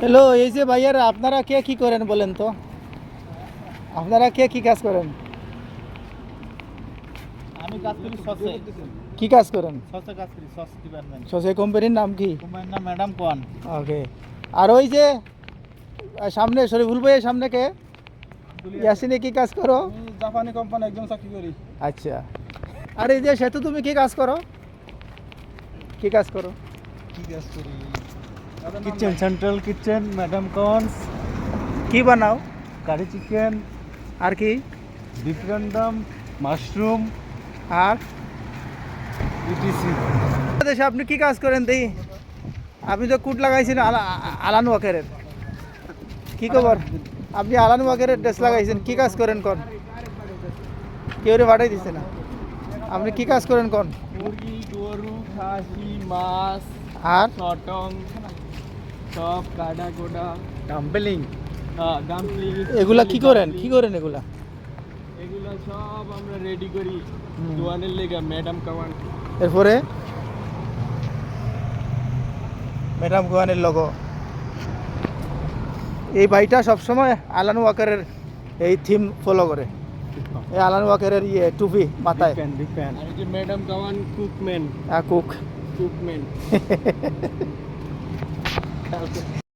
Hello এই যে ভাইয়ারা আপনারা কে কি করেন বলেন তো? আপনারা কে কি কাজ করেন? আমি কাজ করি সসে। কি কাজ করেন? সসে কাজ করি সস ডিপার্টমেন্ট। সসে কোম্পানির নাম কি? তোমার নাম ম্যাডাম কোন ওকে। আর ওই যে সামনে শরীফুল ভাইয়ের সামনে কে? ইয়াসিনে কি কাজ করো? জাপানি কোম্পানি একজন চাকরি করি। আচ্ছা। আর এই যে সেতু তুমি কি কাজ করো? কি কাজ করো? কি কাজ করি? কিচেন সেন্ট্রাল কিচেন ম্যাডাম কনস কি বানাও? কারি চিকেন আর কি? ডিফরেন্ডাম মাশরুম আর? ইটিসি দেশে আপনি কি কাজ করেন দেই? আপনি তো কুট লাগাইছেন আলা- আলান ওয়াকেরের কি খবর? আপনি আলান ওয়াকেরের ড্রেস লাগাইছেন কি কাজ করেন কোন? কেউ রে পাঠাই দিছে না। আপনি কি কাজ করেন কোন? মুরগি গরু খাসি মাছ আর? সব কাডা গোডা ডাম্পলিং হ্যাঁ ডাম্পলিং এগুলা কি করেন? কি করেন এগুলা? এগুলো সব আমরা রেডি করি। দোয়ানের লেগা ম্যাডাম কামান। এরপরে? ম্যাডাম গোয়ানের লোক এই ভাইটা সবসময় আলান ওয়াকারের এই থিম ফলো করে। এই আলান ওয়াকারের ইয়ে টুপি মাথায়। ম্যাডাম কামান কুকম্যান কুক কুকম্যান কালকে